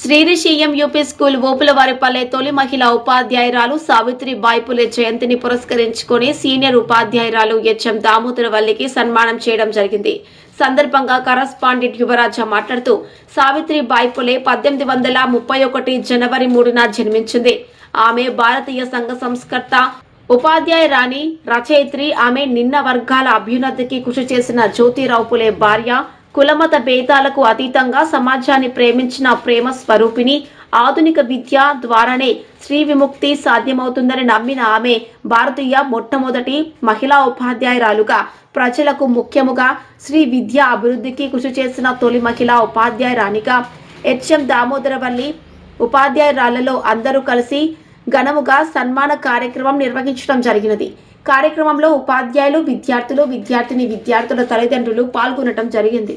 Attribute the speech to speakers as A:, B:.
A: శ్రీరిషియం UP school ఓపులవారిపల్లె తొలి మహిళా ఉపాధ్యాయురాలు సావిత్రి బాయిపులే జయంతిని పురస్కరించుకొని సీనియర్ ఉపాధ్యాయురాలు హెచ్ఎం దామోదరవల్లికి సన్మానం చేయడం జరిగింది. సందర్భంగా కరస్పాండెంట్ యువరాజ మాట్లాడుతూ సావిత్రి బాయిపులే పద్దెనిమిది వందల ముప్పై ఒకటి జనవరి మూడున జన్మించింది. ఆమె భారతీయ సంఘ సంస్కర్త ఉపాధ్యాయురాణి రచయిత్రి ఆమె నిన్న వర్గాల అభ్యున్నతికి కృషి చేసిన జ్యోతిరావు పులే భార్య కులమత భేదాలకు అతీతంగా సమాజాన్ని ప్రేమించిన ప్రేమ స్వరూపిణి ఆధునిక విద్య ద్వారానే స్త్రీ విముక్తి సాధ్యమవుతుందని నమ్మిన ఆమె భారతీయ మొట్టమొదటి మహిళా ఉపాధ్యాయురాలుగా ప్రజలకు ముఖ్యముగా స్త్రీ విద్య అభివృద్ధికి కృషి చేసిన తొలి మహిళా ఉపాధ్యాయురానిగా హెచ్ఎం దామోదరవల్లి ఉపాధ్యాయురాలలో అందరూ కలిసి ఘనముగా సన్మాన కార్యక్రమం నిర్వహించడం జరిగినది. కార్యక్రమంలో ఉపాధ్యాయులు విద్యార్థులు విద్యార్థిని విద్యార్థుల తల్లిదండ్రులు పాల్గొనడం జరిగింది.